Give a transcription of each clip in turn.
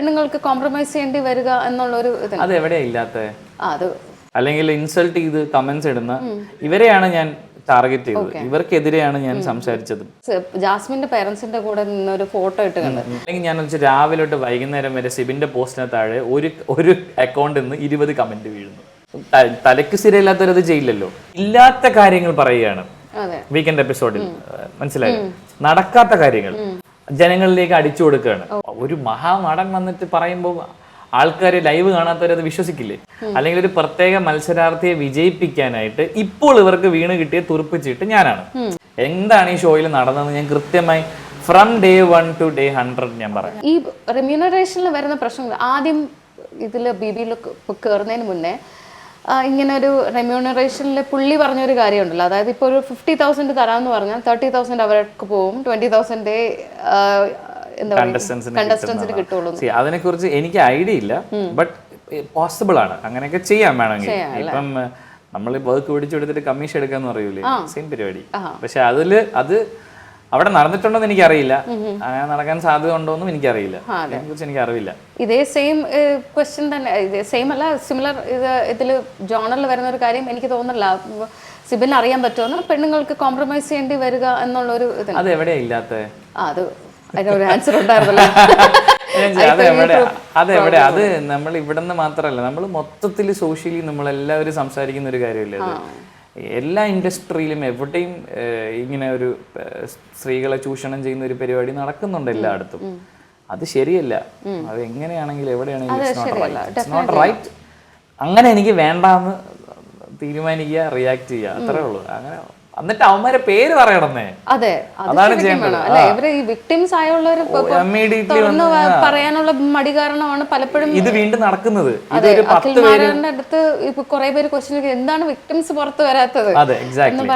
പെണ്ണുങ്ങൾക്ക് കോംപ്രമൈസ് ചെയ്യേണ്ടി വരിക എന്നുള്ളൊരു അത് എവിടെയാ ഇല്ലാത്ത? അത് അല്ലെങ്കിൽ ഇൻസൾട്ട് ചെയ്ത് കമന്റ്സ് ഇടുന്ന ഇവരെയാണ് ഞാൻ ടാർഗറ്റ് ചെയ്തത്. ഇവർക്കെതിരെയാണ് ഞാൻ സംസാരിച്ചത്. ജാസ്മിന്റെ പേരൻസിന്റെ കൂടെ നിന്നൊരു ഫോട്ടോ ഇട്ട് കണ്ടത് അല്ലെങ്കിൽ ഞാൻ വെച്ചാൽ രാവിലെ തൊട്ട് വൈകുന്നേരം വരെ സിബിന്റെ പോസ്റ്റിന് താഴെ ഒരു ഒരു അക്കൗണ്ടിൽ നിന്ന് ഇരുപത് കമന്റ് വീഴുന്നു. തലക്ക് തലയ്ക്ക് സ്ഥിരമില്ലാത്തവരത് ചെയ്യില്ലല്ലോ. ഇല്ലാത്ത കാര്യങ്ങൾ പറയുകയാണ്. വീക്കെൻഡ് എപ്പിസോഡിൽ മനസ്സിലായി? നടക്കാത്ത കാര്യങ്ങൾ. ജനങ്ങളിലേക്ക് അടിച്ചു കൊടുക്കുകയാണ്. ഒരു മഹാനടൻ വന്നിട്ട് പറയുമ്പോൾ ആൾക്കാർ ലൈവ് കാണാത്തവരത് വിശ്വസിക്കില്ലേ? അല്ലെങ്കിൽ ഒരു പ്രത്യേക മത്സരാർത്ഥിയെ വിജയിപ്പിക്കാനായിട്ട് ഇപ്പോൾ ഇവർക്ക് വീണ് കിട്ടിയ തുറപ്പിച്ചിട്ട് ഞാനാണ്. എന്താണ് ഈ ഷോയിൽ നടന്നതെന്ന് ഞാൻ കൃത്യമായി from day one to day hundred ഞാൻ പറയാം. ഈ റെമ്യൂണറേഷനിൽ വരുന്ന പ്രശ്നങ്ങൾ ആദ്യം ഇതിൽ ബി ബിയിൽ കയറുന്നതിന് മുന്നേ ഇങ്ങനെ ഒരു റെമ്യൂണറേഷനിൽ പുള്ളി പറഞ്ഞൊരു കാര്യമുണ്ടല്ലോ. അതായത് ഇപ്പോൾ ഒരു ഫിഫ്റ്റി തൗസൻഡ് തരാമെന്ന് പറഞ്ഞാൽ തേർട്ടി തൗസൻഡ് അവർക്ക് പോവും. ട്വന്റി തൗസൻഡ് കണ്ടസ്റ്റൻസിന് കിട്ടുള്ളൂ അതിനെക്കുറിച്ച് എനിക്ക് ഐഡിയ ഇല്ല ബട്ട് പോസിബിൾ ആണ്. അങ്ങനെയൊക്കെ ചെയ്യാൻ വേണമെങ്കിൽ. ഇപ്പം നമ്മൾ വർക്ക് പിടിച്ചു കൊടുത്തിട്ട് കമ്മീഷൻ എടുക്കാന്ന് പറയൂലേ? സെയിം പരിപാടി. പക്ഷെ അതിൽ അത് അവിടെ നടന്നിട്ടുണ്ടോന്ന് എനിക്കറിയില്ല. അങ്ങനെ നടക്കാൻ സാധ്യത ഉണ്ടോന്നും എനിക്കറിയില്ല അതിനെക്കുറിച്ച് എനിക്ക് അറിവില്ല ഇതേ സെയിം ക്വസ്റ്റ്യൻ തന്നെ. ഇതേ സെയിം അല്ല സിമിലർ ഇത് ഇതിൽ ജോണറിൽ വരുന്ന ഒരു കാര്യം എനിക്ക് തോന്നുന്നില്ല. സിബിന് അറിയാൻ പറ്റുമെന്ന് പെണ്ണുങ്ങൾക്ക് കോംപ്രമൈസ് ചെയ്യേണ്ടി വരിക എന്നുള്ളൊരു ഇത് അത് എവിടെയാ ഇല്ലാത്ത? അത് അതിനൊരു ആൻസർ ഉണ്ടായിരുന്നല്ലോ. അതെവിടെ എവിടെ അത് നമ്മൾ ഇവിടെ നിന്ന് മാത്രമല്ല നമ്മൾ മൊത്തത്തിൽ സോഷ്യലി നമ്മളെല്ലാവരും സംസാരിക്കുന്ന ഒരു കാര്യമല്ലേ അത്? എല്ലാ ഇൻഡസ്ട്രിയിലും എവിടെയും ഇങ്ങനെ ഒരു സ്ത്രീകളെ ചൂഷണം ചെയ്യുന്ന ഒരു പരിപാടി നടക്കുന്നുണ്ട് എല്ലായിടത്തും. അത് ശരിയല്ല. അത് എങ്ങനെയാണെങ്കിലും എവിടെയാണെങ്കിലും നോട്ട് റൈറ്റ് അങ്ങനെ എനിക്ക് വേണ്ടാന്ന് തീരുമാനിക്കുക റിയാക്ട് ചെയ്യുക അത്രേ ഉള്ളൂ. അങ്ങനെ എന്നിട്ട് അവന്മാരെ പേര് പറയണമെന്നേ. അതെ അതാണ് ചെയ്യേണ്ടത്. immediately പറയാനുള്ള മടി കാരണമാണ് പലപ്പോഴും ഇത് വീണ്ടും നടക്കുന്നത്. അടുത്ത് ഇപ്പൊ കുറെ പേര് ക്വസ്റ്റ്യൻ എന്താണ് വിക്ടിംസ് പുറത്ത് വരാത്തത്? അതെ എക്സാക്ട്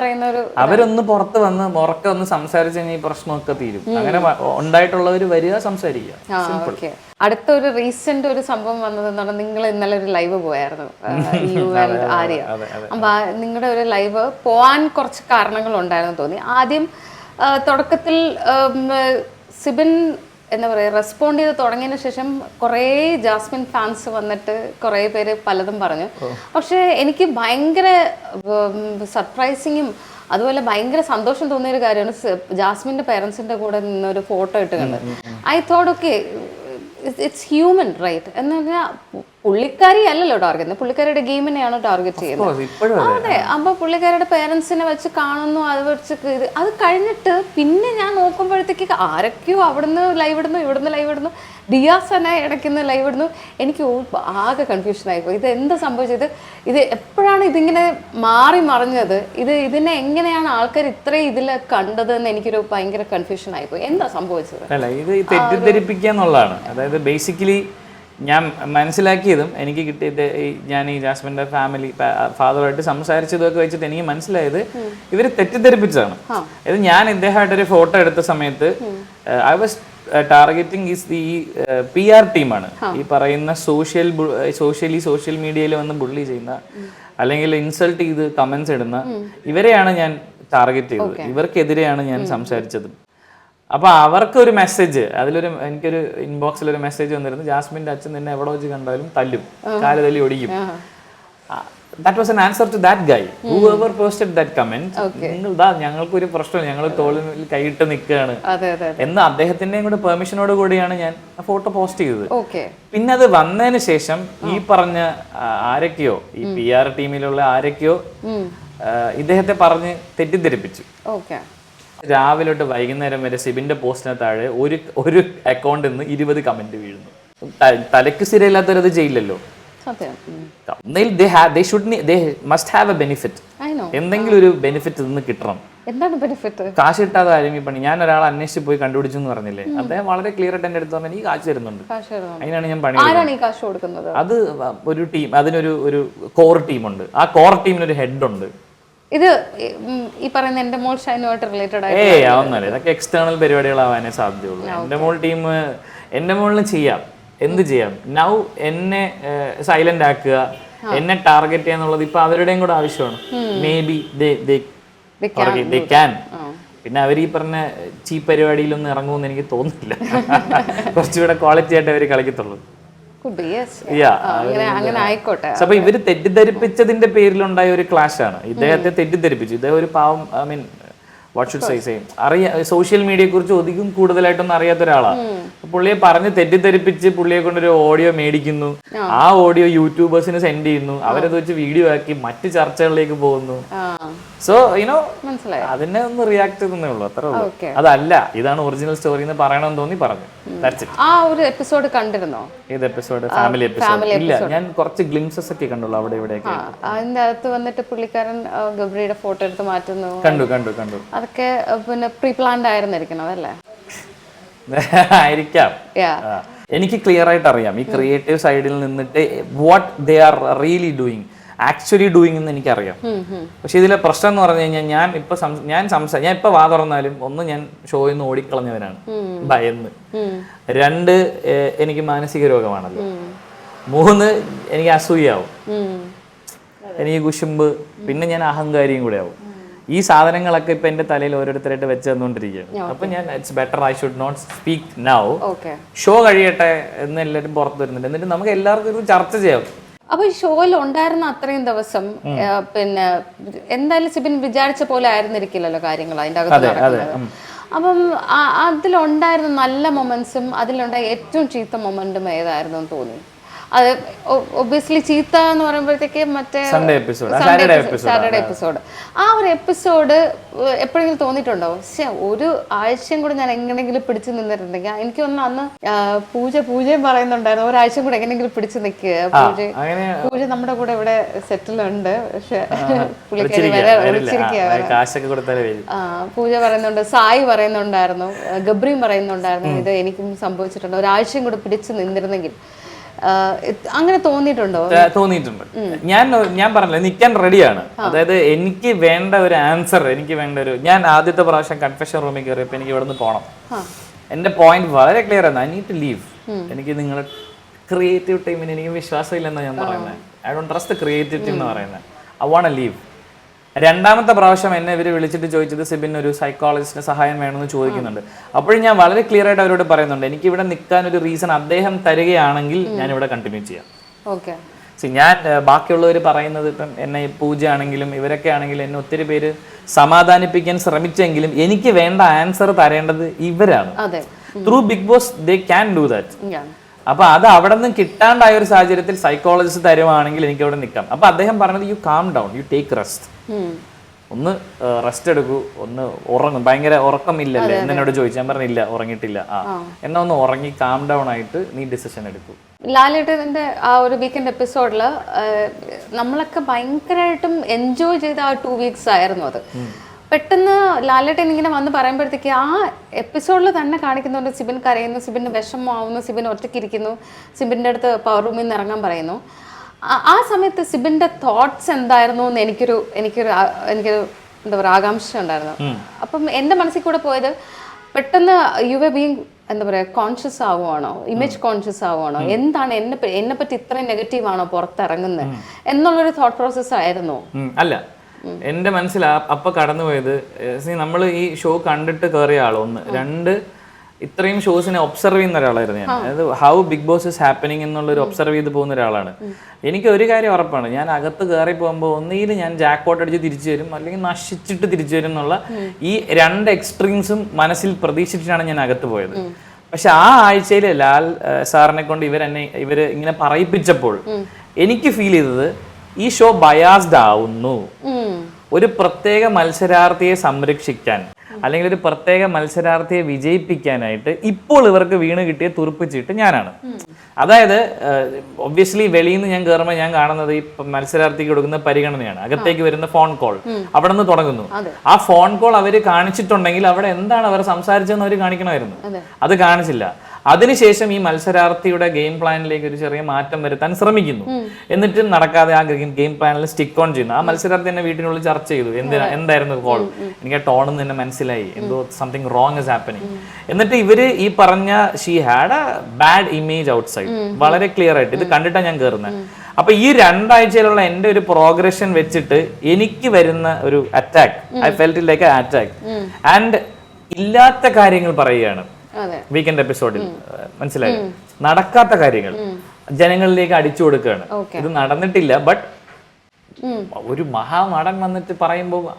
അവരൊന്ന് പുറത്ത് വന്ന് ഉറക്കെ ഒന്ന് സംസാരിച്ചു കഴിഞ്ഞാൽ ഈ പ്രശ്നമൊക്കെ തീരും. അങ്ങനെ ഉണ്ടായിട്ടുള്ളവര് ഉണ്ടായിട്ടുള്ളവർ വരിക സംസാരിക്കുക. ഓക്കെ അടുത്ത ഒരു റീസെന്റ് ഒരു സംഭവം വന്നത് എന്താണ് നിങ്ങൾ ഇന്നലെ ഒരു ലൈവ് പോയായിരുന്നു. You and Arya. അപ്പൊ നിങ്ങളുടെ ഒരു ലൈവ് പോവാൻ കുറച്ച് കാരണങ്ങൾ ഉണ്ടായിരുന്നു തോന്നി. ആദ്യം തുടക്കത്തിൽ സിബിൻ എന്താ പറയുക റെസ്പോണ്ട് ചെയ്ത് തുടങ്ങിയതിന് ശേഷം കുറേ ജാസ്മിൻ ഫാൻസ് വന്നിട്ട് കുറേ പേര് പലതും പറഞ്ഞു. പക്ഷെ എനിക്ക് ഭയങ്കര സർപ്രൈസിങ്ങും അതുപോലെ ഭയങ്കര സന്തോഷം തോന്നിയ ഒരു കാര്യമാണ് ജാസ്മിന്റെ ജാസ്മിന്റെ പേരൻസിന്റെ കൂടെ നിന്നൊരു ഫോട്ടോ ഇട്ട് കണ്ടത്. I thought okay it's human right എന്ന് പറഞ്ഞാൽ പുള്ളിക്കാരി അല്ലല്ലോ ടാർഗറ്റ് പുള്ളിക്കാരിയുടെ ഗെയിമിനെയാണ് ടാർഗറ്റ് ചെയ്യുന്നത്. അതെ. അപ്പൊ പുള്ളിക്കാരുടെ പേരൻസിനെ വെച്ച് കാണുന്നു അത് വെച്ച് ഇത്. അത് കഴിഞ്ഞിട്ട് പിന്നെ ഞാൻ നോക്കുമ്പോഴത്തേക്ക് ആരൊക്കെയോ അവിടുന്ന് ലൈവ് ഇടുന്നു ഇവിടുന്ന് ലൈവ് ഇടുന്നു. ദിയാസന ഇടയ്ക്കുന്ന ലൈവ് ഇടുന്നു. എനിക്ക് ആകെ കൺഫ്യൂഷൻ ആയിപ്പോയി ഇത് എന്താ സംഭവിച്ചത്? ഇത് എപ്പോഴാണ് ഇതിങ്ങനെ മാറി മറിഞ്ഞത്? ഇത് ഇതിനെ എങ്ങനെയാണ് ആൾക്കാർ ഇത്രയും ഇതിൽ കണ്ടത് എന്ന് എനിക്കൊരു ഭയങ്കര കൺഫ്യൂഷൻ ആയിപ്പോയി എന്താ സംഭവിച്ചത്? അല്ല ഇത് തെറ്റിദ്ധരിപ്പിക്കുക എന്നുള്ളതാണ്. അതായത് ബേസിക്കലി ഞാൻ മനസ്സിലാക്കിയതും എനിക്ക് കിട്ടിയത് ഞാൻ ഈ ജാസ്മിന്റെ ഫാമിലി ഫാദറുമായിട്ട് സംസാരിച്ചതൊക്കെ വെച്ചിട്ട് എനിക്ക് മനസ്സിലായത് ഇവർ തെറ്റിദ്ധരിപ്പിച്ചതാണ്. ഇത് ഞാൻ ഇദ്ദേഹമായിട്ടൊരു ഫോട്ടോ എടുത്ത സമയത്ത് I was targeting is the P R ടീമാണ് ഈ പറയുന്ന സോഷ്യൽ സോഷ്യലി സോഷ്യൽ മീഡിയയിൽ വന്ന് ബുള്ളി ചെയ്യുന്ന അല്ലെങ്കിൽ ഇൻസൾട്ട് ചെയ്ത് കമന്റ്സ് ഇടുന്ന ഇവരെയാണ് ഞാൻ ടാർഗറ്റ് ചെയ്തത്. ഇവർക്കെതിരെയാണ് ഞാൻ സംസാരിച്ചത്. അപ്പൊ അവർക്ക് ഒരു മെസ്സേജ് അതിലൊരു എനിക്കൊരു ഇൻബോക്സിൽ ഒരു മെസ്സേജ് വന്നിരുന്നു. ജാസ്മിന്റെ അച്ഛൻ നിന്നെ എവിടെ വെച്ച് കണ്ടാലും തല്ലും. കാൽ തല്ലി ഒടിക്കും. That was an answer to that guy who ever posted that comment നിങ്ങൾ ദാ ഞങ്ങൾക്ക് ഒരു പ്രശ്നം ഞങ്ങൾ തോളിൽ കൈയിട്ട് നിൽക്കുകയാണ്. എന്ന് അദ്ദേഹത്തിന്റെയും കൂടെ പെർമിഷനോട് കൂടിയാണ് ഞാൻ ആ ഫോട്ടോ പോസ്റ്റ് ചെയ്തത്. പിന്നെ അത് വന്നതിന് ശേഷം ഈ പറഞ്ഞ ആരൊക്കെയോ ഈ പി ആർ ടീമിലുള്ള ആരൊക്കെയോ ഇദ്ദേഹത്തെ പറഞ്ഞ് തെറ്റിദ്ധരിപ്പിച്ചു. രാവിലെ തൊട്ട് വൈകുന്നേരം വരെ സിബിന്റെ പോസ്റ്റിന് താഴെ ഒരു ഒരു അക്കൗണ്ടിൽ നിന്ന് ഇരുപത് കമന്റ് വീഴുന്നു. തലക്ക് സ്ഥിരമില്ലാത്തവരത് ചെയ്യില്ലല്ലോ. സത്യം they must have a benefit. എന്തെങ്കിലും ഒരു ബെനിഫിറ്റ് നിന്ന് കിട്ടണം. എന്താണ് ബെനിഫിറ്റ് കാശ് കിട്ടാതെ ആരും ഈ പണി. ഞാൻ ഒരാളെ അന്വേഷിച്ച് പോയി കണ്ടുപിടിച്ചു എന്ന് പറഞ്ഞില്ലേ അദ്ദേഹം വളരെ ക്ലിയർ ആയിട്ട് എന്റെ അടുത്ത് പറഞ്ഞു എനിക്ക് കാശ് തരുന്നുണ്ട്. അതിനാണ് ഞാൻ പണി കൊടുക്കുന്നത്? അത് ഒരു ടീം അതിനൊരു ഒരു കോർ ടീമുണ്ട് ആ കോർ ടീമിന് ഒരു ഹെഡ് ഉണ്ട്. ഇത് ഈ പറയുന്ന എന്റെ മോൾ ഷൈനുമായിട്ട് റിലേറ്റഡ് ഏയ് അതൊന്നല്ല ഇതൊക്കെ എക്സ്റ്റേണൽ പരിപാടികളാവാനേ സാധ്യതയുള്ളൂ. എന്റെ മോൾ ടീം എന്റെ മോളിന് ചെയ്യാം. എന്ത് ചെയ്യാം? നൗ എന്നെ സൈലന്റ് ആക്കുക എന്നെ ടാർഗറ്റ് ചെയ്യാന്നുള്ളത് ഇപ്പൊ അവരുടെയും കൂടെ ആവശ്യമാണ്. മേ ബി ദേ ക്യാൻ പിന്നെ അവർ ഈ പറഞ്ഞ ചീപ്പ് പരിപാടിയിലൊന്നും ഇറങ്ങുമെന്ന് എനിക്ക് തോന്നുന്നില്ല. കുറച്ചുകൂടെ ക്വാളിറ്റി ആയിട്ട് അവർ കളിക്കത്തുള്ളൂ. അപ്പൊ ഇവർ തെറ്റിദ്ധരിപ്പിച്ചതിന്റെ പേരിലുണ്ടായ ഒരു ക്ലാഷ് ആണ്. ഇദ്ദേഹത്തെ തെറ്റിദ്ധരിപ്പിച്ചു. ഇദ്ദേഹം ഒരു പാവം I mean what should say same അറിയ സോഷ്യൽ മീഡിയയെ കുറിച്ച് ഒതുക്കും കൂടുതലായിട്ടൊന്നും അറിയാത്ത ഒരാളാണ് പുള്ളിയെ പറഞ്ഞ് തെറ്റിദ്ധരിപ്പിച്ച് പുള്ളിയെ കൊണ്ടൊരു ഓഡിയോ മേടിക്കുന്നു. ആ. ഓഡിയോ യൂട്യൂബേഴ്സിന് സെൻഡ് ചെയ്യുന്നു. അവരത് വെച്ച് വീഡിയോ ആക്കി മറ്റ് ചർച്ചകളിലേക്ക് പോകുന്നു. സോ യുനോ മനസ്സിലായി. അതിനെ ഒന്ന് റിയാക്ട് ചെയ്തേ ഉള്ളൂ അത്രേ ഉള്ളൂ. അതല്ല ഇതാണ് ഒറിജിനൽ സ്റ്റോറി എന്ന് പറയണമെന്ന് തോന്നി പറഞ്ഞു. ആ ഒരു എപ്പിസോഡ് കണ്ടിരുന്നോ? ഏത് എപ്പിസോഡ് ഫാമിലി എപ്പിസോഡ് ഇല്ല ഞാൻ കുറച്ച് ഗ്ലിംസസ് ഒക്കെ കണ്ടുള്ളൂ അവിടെ ആ അതിന്റെ അകത്ത് വന്നിട്ട് പുള്ളിക്കാരൻ ഗബ്രിയുടെ ഫോട്ടോ എടുത്ത് മാറ്റുന്നു. കണ്ടു കണ്ടു കണ്ടു. അതൊക്കെ പിന്നെ പ്രീ പ്ലാൻഡ് ആയിരുന്നിരിക്കണം അതല്ലേ ആയിരിക്കാം. എനിക്ക് ക്ലിയർ ആയിട്ട് അറിയാം ഈ ക്രിയേറ്റീവ് സൈഡിൽ നിന്നിട്ട് what they are really doing actually doing എന്ന് എനിക്കറിയാം പക്ഷെ ഇതിലെ പ്രശ്നം എന്ന് പറഞ്ഞു കഴിഞ്ഞാൽ ഞാൻ ഇപ്പൊ ഞാൻ സംസാ ഞാൻ ഇപ്പൊ വാ തുറന്നാലും ഒന്ന് ഞാൻ ഷോയിൽ നിന്ന് ഓടിക്കളഞ്ഞവനാണ് ഭയന്ന്. രണ്ട് എനിക്ക് മാനസിക രോഗമാണല്ലോ. മൂന്ന് എനിക്ക് അസൂയാവും എനിക്ക് കുശുമ്പ് പിന്നെ ഞാൻ അഹങ്കാരിയും കൂടെ ആവും ഈ സാധനങ്ങളൊക്കെ ഇപ്പൊ എന്റെ തലയിൽ ഓരോരുത്തരായിട്ട് വെച്ച് തന്നുകൊണ്ടിരിക്കുകയാണ്. അപ്പൊ ഞാൻ it's better I should not speak now show കഴിയട്ടെ എന്ന് എല്ലാവരും പുറത്തു വരുന്നുണ്ട്. എന്നിട്ട് നമുക്ക് എല്ലാവർക്കും ഒരു ചർച്ച ചെയ്യാം. അപ്പൊ ഈ ഷോയിൽ ഉണ്ടായിരുന്ന അത്രയും ദിവസം പിന്നെ എന്തായാലും സിബിൻ വിചാരിച്ച പോലെ ആയിരുന്നിരിക്കില്ലല്ലോ കാര്യങ്ങൾ അതിന്റെ അകത്ത് നടക്കുന്നത്. അപ്പം അതിലുണ്ടായിരുന്ന നല്ല മൊമെന്റ്സും അതിലുണ്ടായ ഏറ്റവും ചീത്ത മൊമെന്റും ഏതായിരുന്നു എന്ന് തോന്നി? അത് ഒബിയസ്ലി ചീത്ത എന്ന് പറയുമ്പോഴത്തേക്ക് മറ്റേ സൺഡേ എപ്പിസോഡ് സാറ്റർഡേ എപ്പിസോഡ് ആ. ഒരു എപ്പിസോഡ് എപ്പോഴെങ്കിലും തോന്നിയിട്ടുണ്ടോ? പക്ഷെ ഒരു ആഴ്ചയും കൂടെ ഞാൻ എങ്ങനെങ്കിലും പിടിച്ചു നിന്നിട്ടുണ്ടെങ്കിൽ എനിക്ക് ഒന്ന് അന്ന് പൂജ പൂജയും പറയുന്നുണ്ടായിരുന്നു. ഒരാഴ്ചയും കൂടെ എങ്ങനെയെങ്കിലും പിടിച്ചു നിൽക്കുക പൂജ പൂജ നമ്മുടെ കൂടെ ഇവിടെ സെറ്റിൽ ഉണ്ട് പക്ഷെ പുള്ളിക്കാരി വരെ പൂജ പറയുന്നുണ്ട് സായി പറയുന്നുണ്ടായിരുന്നു ഗബ്രിയും പറയുന്നുണ്ടായിരുന്നു ഇത് എനിക്കും സംഭവിച്ചിട്ടുണ്ട്. ഒരാഴ്ചയും കൂടെ പിടിച്ചു നിന്നിരുന്നെങ്കിൽ. അങ്ങനെ തോന്നിയിട്ടുണ്ടോ? തോന്നിയിട്ടുണ്ട്. ഞാൻ ഞാൻ പറഞ്ഞില്ല നിൽക്കാൻ റെഡിയാണ്. അതായത് എനിക്ക് വേണ്ട ഒരു ആൻസർ എനിക്ക് വേണ്ട ഒരു ഞാൻ ആദ്യത്തെ പ്രാവശ്യം കൺഫെഷൻ റൂമിൽ കയറിയപ്പോൾ എനിക്ക് ഇവിടെ നിന്ന് പോകണം എന്റെ പോയിന്റ് വളരെ ക്ലിയർ ആണ്. ഐ നീഡ് ടു ലീവ് എനിക്ക് നിങ്ങൾ ക്രിയേറ്റീവ് ടീമിന് എനിക്ക് വിശ്വാസം ഇല്ലെന്നാണ് ഞാൻ പറയുന്നത് I don't trust creative team എന്ന് പറയുന്നത് ഐ വാണ്ട് ലീവ് രണ്ടാമത്തെ പ്രാവശ്യം എന്നെ ഇവർ വിളിച്ചിട്ട് ചോദിച്ചത് സിബിൻ ഒരു സൈക്കോളജിസ്റ്റിന് സഹായം വേണമെന്ന് ചോദിക്കുന്നുണ്ട്. അപ്പോഴും ഞാൻ വളരെ ക്ലിയർ ആയിട്ട് അവരോട് പറയുന്നുണ്ട് എനിക്ക് ഇവിടെ നിൽക്കാൻ ഒരു റീസൺ അദ്ദേഹം തരികയാണെങ്കിൽ ഞാൻ ഇവിടെ കണ്ടിന്യൂ ചെയ്യാം. ഓക്കെ. സി ഞാൻ ബാക്കിയുള്ളവർ പറയുന്നത് ഇപ്പം എന്നെ പൂജ ആണെങ്കിലും ഇവരൊക്കെ ആണെങ്കിലും എന്നെ ഒത്തിരി പേര് സമാധാനിപ്പിക്കാൻ ശ്രമിച്ചെങ്കിലും എനിക്ക് വേണ്ട ആൻസർ തരേണ്ടത് ഇവരാണ്. Through Bigg Boss they can do that ഞാൻ അപ്പൊ അത് അവിടെ നിന്ന് കിട്ടാണ്ടായ ഒരു സാഹചര്യത്തിൽ സൈക്കോളജിസ്റ്റ് തരുവാണെങ്കിൽ എനിക്ക് അവിടെ നിൽക്കാം. അപ്പൊ അദ്ദേഹം പറഞ്ഞത് you calm down you take rest ഒന്ന് റെസ്റ്റ് എടുക്കൂ ഒന്ന് ഉറങ്ങും. ഭയങ്കര ഉറക്കമില്ലല്ലേ? എന്നോട് ചോദിച്ചു. ഞാൻ പറഞ്ഞില്ല ഉറങ്ങിയിട്ടില്ല. ആ. എന്നാ ഒന്ന് ഉറങ്ങി കാം ഡൗൺ ആയിട്ട് നീ ഡിസിഷൻ എടുക്കൂ. ലാലേട്ടന്റെ ആ ഒരു വീക്കെൻഡ് എപ്പിസോഡിൽ നമ്മളൊക്കെ ഭയങ്കരമായിട്ടും എൻജോയ് ചെയ്ത ആ ടു വീക്സ് ആയിരുന്നു അത്. പെട്ടെന്ന് ലാലേട്ടൻ ഇങ്ങനെ വന്ന് പറയുമ്പോഴത്തേക്ക് ആ എപ്പിസോഡിൽ തന്നെ കാണിക്കുന്നുണ്ട്. സിബിൻ കരയുന്നു സിബിന് വിഷമമാവുന്നു സിബിൻ ഒറ്റയ്ക്കിരിക്കുന്നു സിബിന്റെ അടുത്ത് പവർ റൂമിൽ നിന്ന് ഇറങ്ങാൻ പറയുന്നു. ആ- സമയത്ത് സിബിന്റെ തോട്ട്സ് എന്തായിരുന്നു എന്ന് എനിക്കൊരു എനിക്കൊരു എനിക്കൊരു എന്താ പറയുക ആകാംക്ഷ ഉണ്ടായിരുന്നു. അപ്പം എന്റെ മനസ്സിൽ കൂടെ പോയത് പെട്ടെന്ന് യു എ ബീങ് എന്താ പറയുക കോൺഷ്യസ് ആവുകയാണോ ഇമേജ് കോൺഷ്യസ് ആവുകയാണോ എന്താണ് എന്നെ എന്നെ പറ്റി ഇത്രയും നെഗറ്റീവ് ആണോ പുറത്തിറങ്ങുന്നത്? എന്നുള്ളൊരു തോട്ട് പ്രോസസ് ആയിരുന്നു. അല്ല എന്റെ മനസ്സിൽ അപ്പം കടന്നുപോയത് നമ്മൾ ഈ ഷോ കണ്ടിട്ട് കയറിയ ആളൊന്ന്. ഒന്ന് രണ്ട് ഇത്രയും ഷോസിനെ ഒബ്സർവ് ചെയ്യുന്ന ഒരാളായിരുന്നു ഞാൻ. അതായത് how Bigg Boss is happening എന്നുള്ളൊരു ഒബ്സർവ് ചെയ്ത് പോകുന്ന ഒരാളാണ്. എനിക്ക് ഒരു കാര്യം ഉറപ്പാണ്. ഞാൻ അകത്ത് കയറി പോകുമ്പോൾ ഒന്നിയിൽ ഞാൻ ജാക്കോട്ട് അടിച്ച് തിരിച്ചു വരും അല്ലെങ്കിൽ നശിച്ചിട്ട് തിരിച്ചു വരും എന്നുള്ള ഈ രണ്ട് എക്സ്ട്രീംസും മനസ്സിൽ പ്രതീക്ഷിച്ചിട്ടാണ് ഞാൻ അകത്ത് പോയത്. പക്ഷെ ആ ആഴ്ചയിൽ ലാൽ സാറിനെ കൊണ്ട് ഇവരെന്നെ ഇവർ ഇങ്ങനെ പറയിപ്പിച്ചപ്പോൾ എനിക്ക് ഫീൽ ചെയ്തത് ഈ ഷോ ബയാസ്ഡ് ആവുന്നു. ഒരു പ്രത്യേക മത്സരാർത്ഥിയെ സംരക്ഷിക്കാൻ അല്ലെങ്കിൽ ഒരു പ്രത്യേക മത്സരാർത്ഥിയെ വിജയിപ്പിക്കാനായിട്ട് ഇപ്പോൾ ഇവർക്ക് വീണ് കിട്ടിയ തുറുപ്പിച്ചിട്ട് ഞാനാണ്. അതായത് ഒബ്വിയസ്ലി വെളിയിൽ നിന്ന് ഞാൻ കയറുമ്പോൾ ഞാൻ കാണുന്നത് ഈ മത്സരാർത്ഥിക്ക് കൊടുക്കുന്ന പരിഗണനയാണ്. അകത്തേക്ക് വരുന്ന ഫോൺ കോൾ അവിടെ നിന്ന് തുടങ്ങുന്നു. ആ ഫോൺ കോൾ അവർ കാണിച്ചിട്ടുണ്ടെങ്കിൽ അവിടെ എന്താണ് അവർ സംസാരിച്ചതെന്ന് അവർ കാണിക്കണമായിരുന്നു. അത് കാണിച്ചില്ല. അതിനുശേഷം ഈ മത്സരാർത്ഥിയുടെ ഗെയിം പ്ലാനിലേക്ക് ഒരു ചെറിയ മാറ്റം വരുത്താൻ ശ്രമിക്കുന്നു. എന്നിട്ടും നടക്കാതെ ആ ഗെയിം പ്ലാനിൽ സ്റ്റിക്ക് ഓൺ ചെയ്യുന്നു. ആ മത്സരാർത്ഥി എന്നെ വീട്ടിനുള്ളിൽ ചർച്ച ചെയ്തു. എന്തിനാ എന്തായിരുന്നു കോൾ എനിക്ക് ആ ടോണിൽ തന്നെ മനസ്സിലായി. എന്തോ സംതിങ് റോങ് ഇസ് ഹാപ്പനിങ് എന്നിട്ട് ഇവർ ഈ പറഞ്ഞ she had a bad image outside വളരെ ക്ലിയർ ആയിട്ട് ഇത് കണ്ടിട്ടാണ് ഞാൻ കയറുന്നത് അപ്പൊ ഈ രണ്ടാഴ്ചയിലുള്ള എന്റെ ഒരു പ്രോഗ്രഷൻ വെച്ചിട്ട് എനിക്ക് വരുന്ന ഒരു attack I felt like attack and ഇല്ലാത്ത കാര്യങ്ങൾ പറയുകയാണ്. വീക്കെൻഡ് എപ്പിസോഡിൽ മനസ്സിലായി? നടക്കാത്ത കാര്യങ്ങൾ. ജനങ്ങളിലേക്ക് അടിച്ചു കൊടുക്കുകയാണ്. ഇത് നടന്നിട്ടില്ല ബട്ട് ഒരു മഹാനടൻ വന്നിട്ട് പറയുമ്പോൾ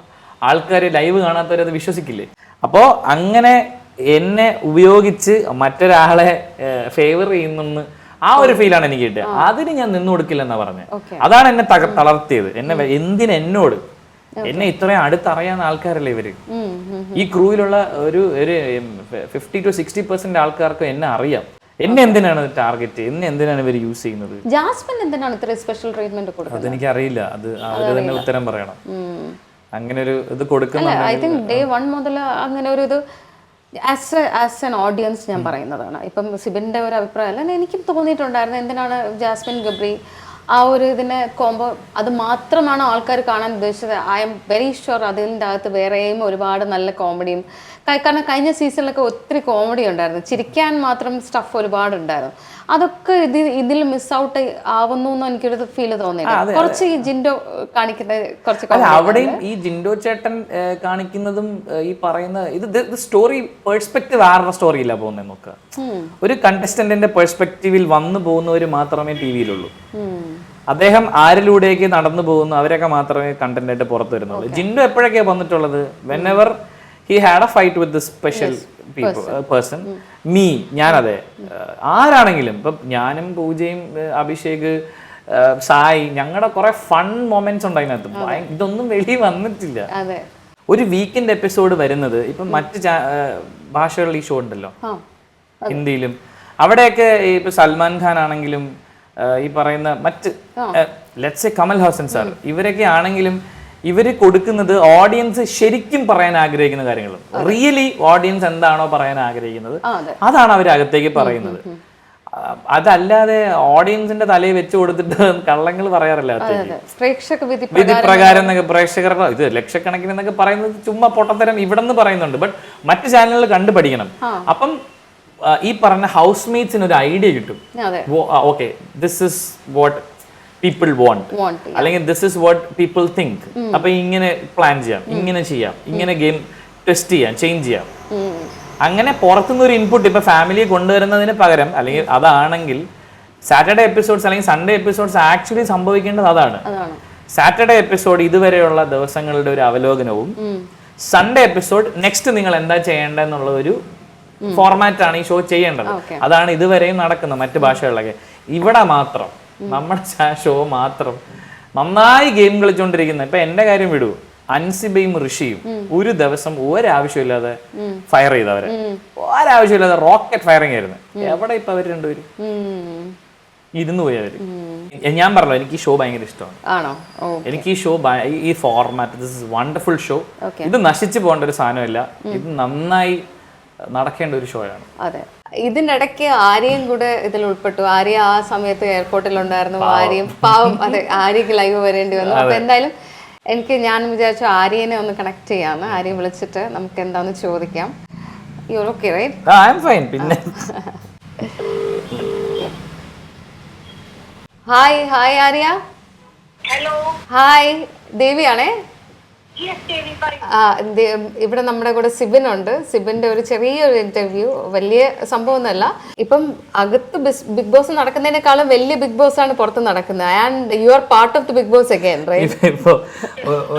ആൾക്കാർ ലൈവ് കാണാത്തവർ അത് വിശ്വസിക്കില്ലേ? അപ്പോ അങ്ങനെ എന്നെ ഉപയോഗിച്ച് മറ്റൊരാളെ ഫേവർ ചെയ്യുന്നെന്ന് ആ ഒരു ഫീലാണ് എനിക്ക് കിട്ടുക. അതിന് ഞാൻ നിന്നു കൊടുക്കില്ലെന്നാ പറഞ്ഞത്. അതാണ് എന്നെ തളർത്തിയത്. എന്നെ വെ- എന്തിന് എന്നോട്? എന്നെ ഇത്രയും അടുത്തറിയാവുന്ന ആൾക്കാരല്ലേ ഇവർ. ഈ ക്രൂയിലുള്ള ഒരു ഒരു ഫിഫ്റ്റി ടു സിക്സ്റ്റി പെർസെന്റ് ആൾക്കാർക്ക് എന്നെ അറിയാം. എന്നെ എന്തിനാണ് ടാർഗറ്റ് എന്നെ എന്തിനാണ് ഇവർ യൂസ് ചെയ്യുന്നത്? ജാസ്മിൻ എന്തിനാണ് ഇത്ര സ്പെഷ്യൽ ട്രീറ്റ്മെന്റ് കൊടുക്കുന്നത്? അതെനിക്ക് അറിയില്ല അത് അവർ തന്നെ ഉത്തരം പറയണം. അങ്ങനെ ഒരു ഇത് കൊടുക്കുന്ന ഐ തിങ്ക് ഡേ വൺ മുതൽ അങ്ങനെ ഒരു ഇത് ആസ് ആസ് എൻ ഓഡിയൻസ് ഞാൻ പറയുന്നതാണ്. ഇപ്പം സിബിന്റെ ഒരു അഭിപ്രായം അല്ല എനിക്കും തോന്നിയിട്ടുണ്ടായിരുന്നു എന്തിനാണ് ജാസ്മിൻ ഗബ്രി ആ ഒരു ഇതിനെ കോമ്പോ അത് മാത്രമാണ് ആൾക്കാർ കാണാൻ ഉദ്ദേശിച്ചത്. ഐ എം വെരി ഷുവർ അതിന്റെ അകത്ത് വേറെയും ഒരുപാട് നല്ല കോമഡിയും കാരണം കഴിഞ്ഞ സീസണിലൊക്കെ ഒത്തിരി കോമഡി ഉണ്ടായിരുന്നു. ചിരിക്കാൻ മാത്രം സ്റ്റഫ് ഒരുപാട് ഉണ്ടായിരുന്നു അതൊക്കെ ഇത് ഇതിൽ മിസ് ഔട്ട് ആവുന്നു എന്ന് എനിക്കൊരു ഫീൽ തോന്നിയില്ല. കുറച്ച് ഈ ജിൻഡോ കാണിക്കുന്ന കുറച്ച് അവിടെയും ഈ ജിൻഡോ ചേട്ടൻ കാണിക്കുന്നതും ഈ പറയുന്ന ഇത് സ്റ്റോറി പേഴ്സ്പെക്റ്റീവ് ആരുടെ സ്റ്റോറി ഇല്ല പോകുന്നത് നമുക്ക് ഒരു കണ്ടസ്റ്റന്റിന്റെ പെർസ്പെക്റ്റീവിൽ വന്നു പോകുന്നവർ മാത്രമേ ടി വിയിലുള്ളൂ അദ്ദേഹം ആരിലൂടെയൊക്കെ നടന്നു പോകുന്നു? അവരൊക്കെ മാത്രമേ കണ്ടന്റ് ആയിട്ട് പുറത്തു വരുന്നുള്ളൂ ജിൻഡു എപ്പോഴൊക്കെയാണ് വന്നിട്ടുള്ളത്? Whenever he had a fight with special person me ഞാനതെ. ഏർ, ആരാണെങ്കിലും ഇപ്പം ഞാനും പൂജയും അഭിഷേക് സായി ഞങ്ങളുടെ കുറെ ഫൺ മൊമെന്റ്സ് ഉണ്ട് അതിനകത്ത്. ഇതൊന്നും വെളിയിൽ വന്നിട്ടില്ല. ഒരു വീക്കെൻഡ് എപ്പിസോഡ് വരുന്നത് ഇപ്പം മറ്റ് ഭാഷകളിൽ ഈ ഷോ ഉണ്ടല്ലോ. ഹിന്ദിയിലും. അവിടെയൊക്കെ ഇപ്പൊ സൽമാൻ ഖാൻ ആണെങ്കിലും ഈ പറയുന്ന മറ്റ് let's a Kamal Haasan sir ഇവരൊക്കെ ആണെങ്കിലും ഇവർ കൊടുക്കുന്നത് ഓഡിയൻസ് ശരിക്കും പറയാൻ ആഗ്രഹിക്കുന്ന കാര്യങ്ങൾ റിയലി ഓഡിയൻസ് എന്താണോ പറയാൻ ആഗ്രഹിക്കുന്നത്. അതാണ് അവർ അകത്തേക്ക് പറയുന്നത്. അതല്ലാതെ ഓഡിയൻസിന്റെ തലയിൽ വെച്ച് കൊടുത്തിട്ട് കള്ളങ്ങൾ പറയാറില്ല പ്രേക്ഷക വിധി പ്രകാരം എന്നൊക്കെ പ്രേക്ഷകരുടെ ഇത് ലക്ഷക്കണക്കിന് എന്നൊക്കെ പറയുന്നത് ചുമ്മാ പൊട്ടത്തരം ഇവിടെ നിന്ന് പറയുന്നുണ്ട്. ബട്ട് മറ്റ് ചാനലുകൾ കണ്ടു പഠിക്കണം അപ്പം ഈ പറഞ്ഞ ഹൗസ് മേറ്റ്സിന് ഒരു ഐഡിയ കിട്ടും. Okay this is what people want അല്ലെങ്കിൽ this is what people think അപ്പൊ ഇങ്ങനെ പ്ലാൻ ചെയ്യാം ഇങ്ങനെ ചെയ്യാം ഇങ്ങനെ ഗെയിം ടെസ്റ്റ് ചെയ്യാം ചേഞ്ച് ചെയ്യാം. അങ്ങനെ പുറത്തുനിന്ന് ഒരു ഇൻപുട്ട് ഇപ്പൊ ഫാമിലിയെ കൊണ്ടുവരുന്നതിന് പകരം അല്ലെങ്കിൽ അതാണെങ്കിൽ സാറ്റർഡേ എപ്പിസോഡ്സ് അല്ലെങ്കിൽ സൺഡേ എപ്പിസോഡ്സ് ആക്ച്വലി സംഭവിക്കേണ്ടത് അതാണ്. അതാണ്. സാറ്റർഡേ എപ്പിസോഡ് ഇതുവരെയുള്ള ദിവസങ്ങളുടെ ഒരു അവലോകനവും സൺഡേ എപ്പിസോഡ് നെക്സ്റ്റ് നിങ്ങൾ എന്താ ചെയ്യേണ്ടതെന്നുള്ള ഒരു ഫോർമാറ്റ് ആണ് ഈ ഷോ ചെയ്യേണ്ടത്. അതാണ് ഇതുവരെയും നടക്കുന്നത് മറ്റു ഭാഷകളിലൊക്കെ. ഇവിടെ മാത്രം നമ്മുടെ ഷോ മാത്രം നന്നായി ഗെയിം കളിച്ചുകൊണ്ടിരിക്കുന്ന ഇപ്പൊ എന്റെ കാര്യം വിടൂ. അൻസിബയും ഋഷിയും ഒരു ദിവസം ഒരാവശ്യമില്ലാതെ ഫയർ ചെയ്തവരെ. ഒരാവശ്യമില്ലാതെ റോക്കറ്റ് ഫയറിംഗ് ആയിരുന്നു. എവിടെ ഇപ്പൊ അവർ രണ്ടുപേര്? ഇരുന്നു പോയി അവർ ഞാൻ പറഞ്ഞല്ലോ എനിക്ക് ഈ ഷോ ഭയങ്കര ഇഷ്ടമാണ്. എനിക്ക് ഈ ഷോ ഈ format this is wonderful show ഇത് നശിച്ചു പോകേണ്ട ഒരു സാധനമല്ല. ഇത് നന്നായി നടക്കേണ്ട ഒരു ഷോയാണ് അതെ. ഇതിനിടയ്ക്ക് ആര്യയും കൂടെ ഇതിൽ ഉൾപ്പെട്ടു. ആര്യ ആ സമയത്ത് എയർപോർട്ടിൽ ഉണ്ടായിരുന്നു. ആര്യയും പാവം. അതെ ആര്യക്ക് ലൈവ് വരേണ്ടി വന്നു. അപ്പൊ എന്തായാലും എനിക്ക് ഞാൻ വിചാരിച്ചു ആര്യനെ ഒന്ന് കണക്ട് ചെയ്യാന്ന് ആര്യ വിളിച്ചിട്ട് നമുക്ക് എന്താന്ന് ചോദിക്കാം. You okay right I am fine പിന്നെ? Hi hi Arya. Hello hi ദേവിയാണേ. ആ, ഇവിടെ നമ്മുടെ കൂടെ സിബിൻ ഉണ്ട്. സിബിന്റെ ഒരു ചെറിയൊരു ഇന്റർവ്യൂ വലിയ സംഭവമൊന്നുമല്ല. ഇപ്പം അകത്ത് ബിഗ് ബോസ് നടക്കുന്നതിനേക്കാളും വലിയ ബിഗ് ബോസ് ആണ് പുറത്ത് നടക്കുന്നത്. And you are part of the Bigg Boss again right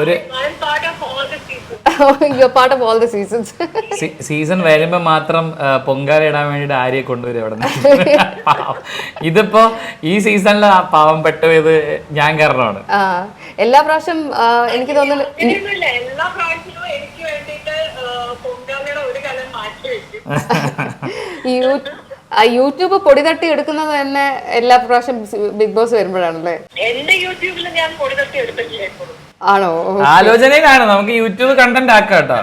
ഒരു part of all the season you are part of all the seasons season വരുമ്പോ മാത്രം പൊങ്കാല ഇടാൻ വേണ്ടിട്ട് ആര്യെ കൊണ്ടുവരും അവിടെ ഇതിപ്പോ ഈ സീസണിൽ ആ പാവം പെട്ടുപോയത് ഞാൻ കാരണമാണ്. എല്ലാ പ്രാവശ്യം എനിക്ക് തോന്നുന്നു എല്ലാ പ്രാവശ്യവും എനിക്ക് വേണ്ടിയിട്ട് പൊങ്കാലയുടെ ഒരു കലം മാറ്റി വെക്കും. യൂട്യൂബ് പൊടി തട്ടി എടുക്കുന്നത് തന്നെ എല്ലാ പ്രാവശ്യം ബിഗ് ബോസ് വരുമ്പോഴാണല്ലേ? എന്റെ യൂട്യൂബിൽ ഞാൻ പൊടി തട്ടി എടുത്തിട്ടില്ല ആണോ? ആലോചനയിലാണ് നമുക്ക് യൂട്യൂബ് കണ്ടന്റ് ആക്കാം കേട്ടോ.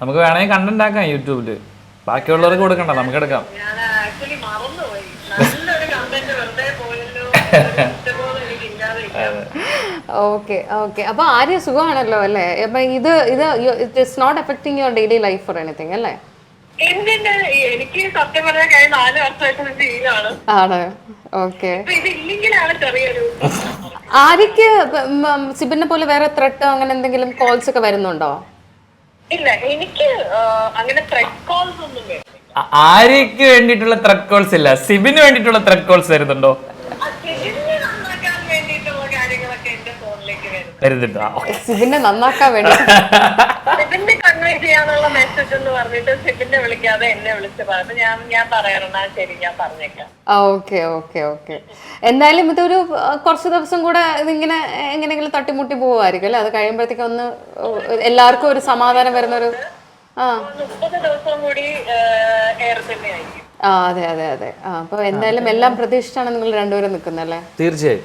നമുക്ക് വേണമെങ്കിൽ കണ്ടന്റ് ആക്കാം യൂട്യൂബിൽ ബാക്കിയുള്ളവർക്ക് കൊടുക്കണ്ട. നമുക്ക് എടുക്കാം. Okay okay. അപ്പൊ ആര്യ സുഖമാണല്ലോ അല്ലേ? അപ്പൊ ഇത് ഇത് it is not affecting your daily life for anything അല്ലേ? എന്തിന്റെ എനിക്ക് സത്യം പറഞ്ഞ കഴിഞ്ഞ നാല് വർഷമായിട്ട് ശീലമാണ് ആണ്. ഓക്കെ. ഇത് ഇല്ലെങ്കിലാണ് ചെറിയൊരു ആര്യക്ക് സിബിനെ പോലെ വേറെ ത്രെട്ട് അങ്ങനെ എന്തെങ്കിലും കോൾസ് ഒക്കെ വരുന്നുണ്ടോ? ഇല്ല എനിക്ക് ആ, അങ്ങനെ ത്രെഡ് കോൾസ് ഒന്നും ആ- ആര്യക്ക് വേണ്ടിയിട്ടുള്ള ത്രെഡ് കോൾസ് ഇല്ല. സിബിന് വേണ്ടിയിട്ടുള്ള ത്രെഡ് കോൾസ് വരുന്നുണ്ടോ വേണ്ടിയിട്ടുള്ള കാര്യങ്ങളൊക്കെ എന്റെ ഓക്കേ. സിബിനെ നന്നാക്കാൻ വേണ്ടി. സിബിന്റെ കൺവേ ചെയ്യാനുള്ള മെസ്സേജ് എന്ന് പറഞ്ഞിട്ട് സിബിനെ വിളിക്കാതെ എന്നെ വിളിച്ച് പറഞ്ഞു. ഞാൻ ഞാൻ പറയാറുണ്ടാ ശരി ഞാൻ പറഞ്ഞേക്കാം. Okay okay okay. എന്തായാലും ഇതൊരു കുറച്ച് ദിവസം കൂടെ ഇതിങ്ങനെ എങ്ങനെയെങ്കിലും തട്ടിമുട്ടി പോവുമായിരിക്കും അല്ലേ? അത് കഴിയുമ്പോഴത്തേക്കും ഒന്ന് എല്ലാവർക്കും ഒരു സമാധാനം വരുന്ന ഒരു ആ മുപ്പത് ദിവസം കൂടി എയർ തന്നെ ആയിരിക്കും. ആ അതെ അതെ അതെ. ആ അപ്പൊ എന്തായാലും എല്ലാം പ്രതീക്ഷിച്ചാണ് നിങ്ങൾ രണ്ടുപേരും നിൽക്കുന്നല്ലേ തീർച്ചയായും.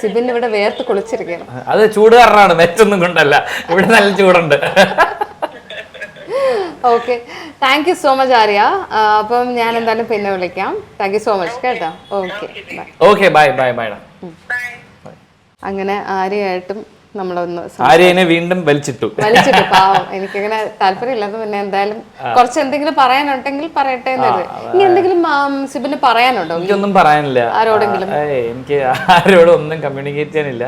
സിബിൻ ഇവിടെ വേർത്ത് കുളിച്ചിരിക്കുകയാണ്. അത് ചൂട് കാരണമാണ് മറ്റൊന്നും കൊണ്ടല്ല. ഇവിടെ നല്ല ചൂടുണ്ട്. Okay. Thank you so much Arya. അപ്പം ഞാൻ എന്തായാലും പിന്നെ വിളിക്കാം. താങ്ക് യു സോ മച്ച് കേട്ടോ. Okay okay bye bye bye അങ്ങനെ ആര്യയായിട്ടും നമ്മളൊന്ന് ആര്യനെ വീണ്ടും വലിച്ചിട്ടു. വലിച്ചിട്ടു. പാവം. എനിക്കങ്ങനെ താല്പര്യമില്ലാത്ത പിന്നെ എന്തായാലും കുറച്ച് എന്തെങ്കിലും പറയാനുണ്ടെങ്കിൽ പറയട്ടെ എന്നത് ഇനി എന്തെങ്കിലും സിബിന് പറയാനുണ്ടോ? എനിക്കൊന്നും പറയാനില്ല. ആരോടെങ്കിലും? എനിക്ക് ആരോടും ഒന്നും കമ്മ്യൂണിക്കേറ്റ് ചെയ്യാനില്ല.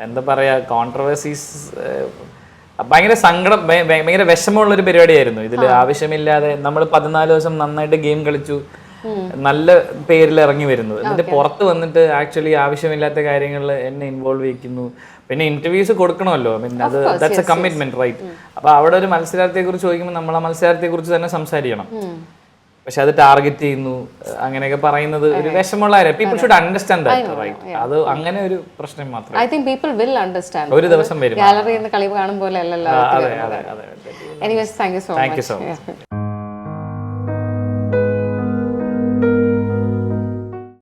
എന്താ പറയാ കോൺട്രവേഴ്സീസ് ഭയങ്കര സങ്കടം ഭയ- ഭയ- ഭയങ്കര വിഷമമുള്ള ഒരു പരിപാടിയായിരുന്നു ഇതിൽ ആവശ്യമില്ലാതെ നമ്മൾ പതിനാല് ദിവസം നന്നായിട്ട് ഗെയിം കളിച്ചു. നല്ല പേരിൽ ഇറങ്ങി വരുന്നത്. എന്നിട്ട് പുറത്ത് വന്നിട്ട് ആക്ച്വലി ആവശ്യമില്ലാത്ത കാര്യങ്ങളിൽ എന്നെ ഇൻവോൾവ് ചെയ്യിക്കുന്നു. പിന്നെ ഇന്റർവ്യൂസ് കൊടുക്കണമല്ലോ. പിന്നെ അത് ദാറ്റ്സ് എ കമ്മിറ്റ്മെന്റ് റൈറ്റ് അപ്പൊ അവിടെ ഒരു മത്സരാർത്ഥിയെ കുറിച്ച് ചോദിക്കുമ്പോൾ നമ്മൾ ആ മത്സരാർത്ഥിയെ കുറിച്ച് തന്നെ സംസാരിക്കണം. പക്ഷെ അത് ടാർഗറ്റ് ചെയ്യുന്നു. അങ്ങനെയൊക്കെ പറയുന്നത് ഒരു വിഷമമുള്ള കാര്യം. People should understand that right അത് അങ്ങനെ ഒരു പ്രശ്നം മാത്രമേ I think people will understand ഒരു ദിവസം വരും ഗാലറിയിൽ നിന്ന് കളി കാണും പോലെ അല്ലല്ലോ അതെ അതെ അതെ anyways thank you so thank you so much